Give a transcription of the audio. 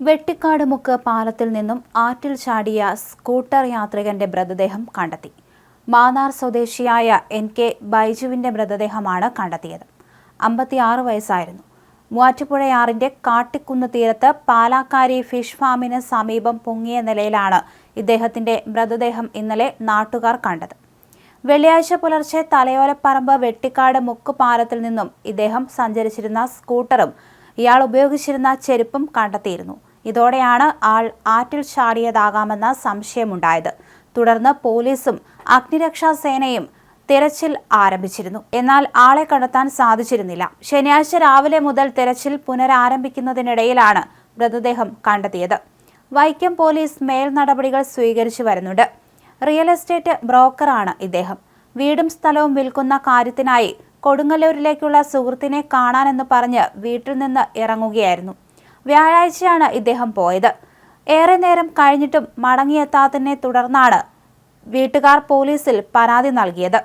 വെട്ടിക്കാട് മുക്ക് പാലത്തിൽ നിന്നും ആറ്റിൽ ചാടിയ സ്കൂട്ടർ യാത്രികന്റെ മൃതദേഹം കണ്ടെത്തി. മാന്നാർ സ്വദേശിയായ എൻ കെ ബൈജുവിന്റെ മൃതദേഹമാണ് കണ്ടെത്തിയത്. അമ്പത്തിയാറ് വയസ്സായിരുന്നു. മൂവാറ്റുപുഴയാറിന്റെ കാട്ടിക്കുന്ന് തീരത്ത് പാലാക്കാരി ഫിഷ് ഫാമിന് സമീപം പൊങ്ങിയ നിലയിലാണ് ഇദ്ദേഹത്തിന്റെ മൃതദേഹം ഇന്നലെ നാട്ടുകാർ കണ്ടത്. വെള്ളിയാഴ്ച പുലർച്ചെ തലയോലപ്പറമ്പ് വെട്ടിക്കാട് മുക്ക് പാലത്തിൽ നിന്നും ഇദ്ദേഹം സഞ്ചരിച്ചിരുന്ന സ്കൂട്ടറും ഇയാൾ ഉപയോഗിച്ചിരുന്ന ചെരുപ്പും കണ്ടെത്തിയിരുന്നു. ഇതോടെയാണ് ആൾ ആറ്റിൽ ചാടിയതാകാമെന്ന സംശയമുണ്ടായത്. തുടർന്ന് പോലീസും അഗ്നിരക്ഷാ സേനയും തിരച്ചിൽ ആരംഭിച്ചിരുന്നു. എന്നാൽ ആളെ കണ്ടെത്താൻ സാധിച്ചിരുന്നില്ല. ശനിയാഴ്ച രാവിലെ മുതൽ തിരച്ചിൽ പുനരാരംഭിക്കുന്നതിനിടയിലാണ് മൃതദേഹം കണ്ടെത്തിയത്. വൈക്കം പോലീസ് മേൽ നടപടികൾ സ്വീകരിച്ചു വരുന്നുണ്ട്. റിയൽ എസ്റ്റേറ്റ് ബ്രോക്കറാണ് ഇദ്ദേഹം. വീടും സ്ഥലവും വിൽക്കുന്ന കാര്യത്തിനായി കൊടുങ്ങല്ലൂരിലേക്കുള്ള സുഹൃത്തിനെ കാണാനെന്ന് പറഞ്ഞ് വീട്ടിൽ നിന്ന് ഇറങ്ങുകയായിരുന്നു. വ്യാഴാഴ്ചയാണ് ഇദ്ദേഹം പോയത്. ഏറെ നേരം കഴിഞ്ഞിട്ടും മടങ്ങിയെത്താത്തതിനെ തുടർന്നാണ് വീട്ടുകാർ പോലീസിൽ പരാതി നൽകിയത്.